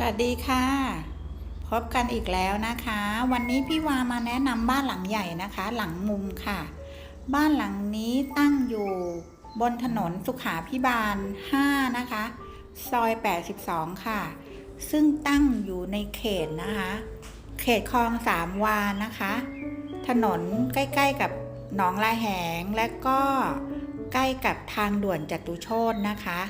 สวัสดีค่ะ พบกันอีกแล้วนะคะ วันนี้พี่วามาแนะนำบ้านหลังใหญ่นะคะ หลังมุมค่ะ บ้านหลังนี้ตั้งอยู่บนถนนสุขาพิบาล 5 นะคะ ซอย 82 ค่ะ ซึ่งตั้งอยู่ในเขตนะคะ เขตคลองสามวานะคะ ถนนใกล้ๆกับหนองลาแหงและก็ใกล้กับทางด่วนจตุโชตนะคะ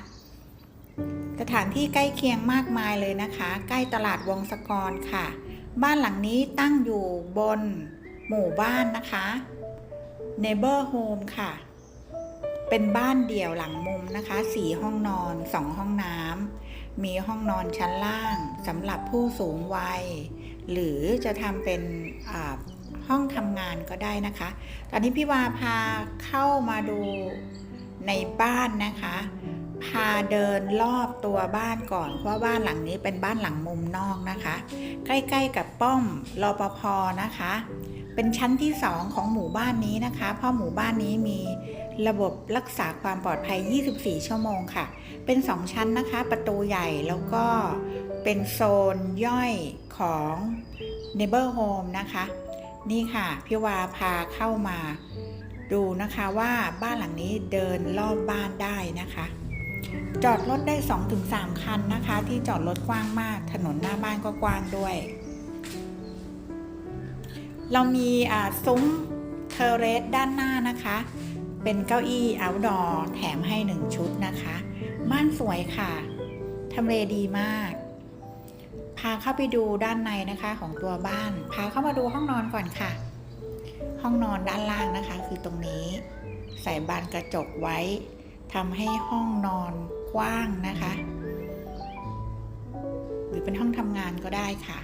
สถานที่ใกล้เคียงมากมายเลยนะคะ ใกล้ตลาดวงศกรค่ะ บ้านหลังนี้ตั้งอยู่บนหมู่บ้านนะคะ Neighbor Home ค่ะ เป็นบ้านเดี่ยวหลังมุมนะคะสี่ห้องนอนสองห้องน้ำมีห้องนอนชั้นล่างสำหรับผู้สูงวัย หรือจะทำเป็นห้องทำงานก็ได้นะคะ ตอนนี้พี่วาพาเข้ามาดูในบ้านนะคะ พาเดินรอบตัวบ้านก่อน เพราะบ้านหลังนี้เป็นบ้านหลังมุมนอกนะคะ ใกล้ๆกับป้อมรอปภนะคะ เป็นชั้นที่2ของหมู่บ้านนี้นะคะ เพราะหมู่บ้านนี้มีระบบรักษาความปลอดภัย 24 ชั่วโมงค่ะ เป็น 2 ชั้นนะคะ ประตูใหญ่แล้วก็เป็นโซนย่อยของ Neighbor Home นะคะ นี่ค่ะพี่วาพาเข้ามาดูนะคะว่าบ้านหลังนี้เดินรอบบ้านได้นะคะ จอดรถได้ 2-3 คันนะคะ ที่จอดรถกว้างมาก ถนนหน้าบ้านก็กว้างด้วย เรามีซุ้มเทเรสด้านหน้านะคะ เป็นเก้าอี้ outdoor แถมให้ 1 ชุดนะคะบ้านสวยค่ะทำเลดีมาก พาเข้าไปดูด้านในนะคะของตัวบ้าน พาเข้ามาดูห้องนอนก่อนค่ะ ห้องนอนด้านล่างนะคะ คือตรงนี้ ใส่บานกระจกไว้ ทำให้ห้องนอนกว้างนะคะ หรือเป็นห้องทำงานก็ได้ค่ะ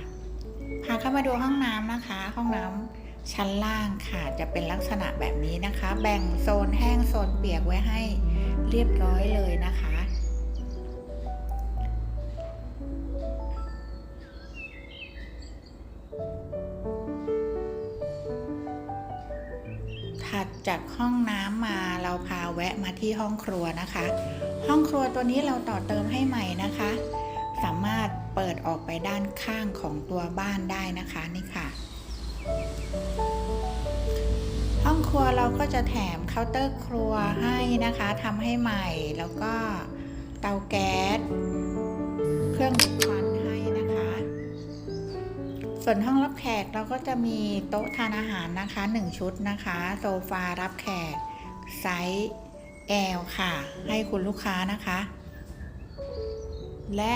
พาเข้ามาดูห้องน้ำนะคะ ห้องน้ำชั้นล่างค่ะจะเป็นลักษณะแบบนี้นะคะ แบ่งโซนแห้งโซนเปียกไว้ให้เรียบร้อยเลยนะคะ ถัดจากห้องน้ำมาเราพาแวะมาที่ห้องครัวนะคะ ห้องครัวตัวนี้เราต่อเติมให้ใหม่นะคะ สามารถเปิดออกไปด้านข้างของตัวบ้านได้นะคะนี่ค่ะ ห้องครัวเราก็จะแถมเคาน์เตอร์ครัวให้นะคะทำให้ใหม่แล้วก็เตาแก๊สเครื่อง ส่วนห้องรับแขกเราก็จะมีโต๊ะทานอาหารนะคะ 1 ชุดนะคะ โซฟารับแขก ไซส์ L ค่ะ ให้คุณลูกค้านะคะ และ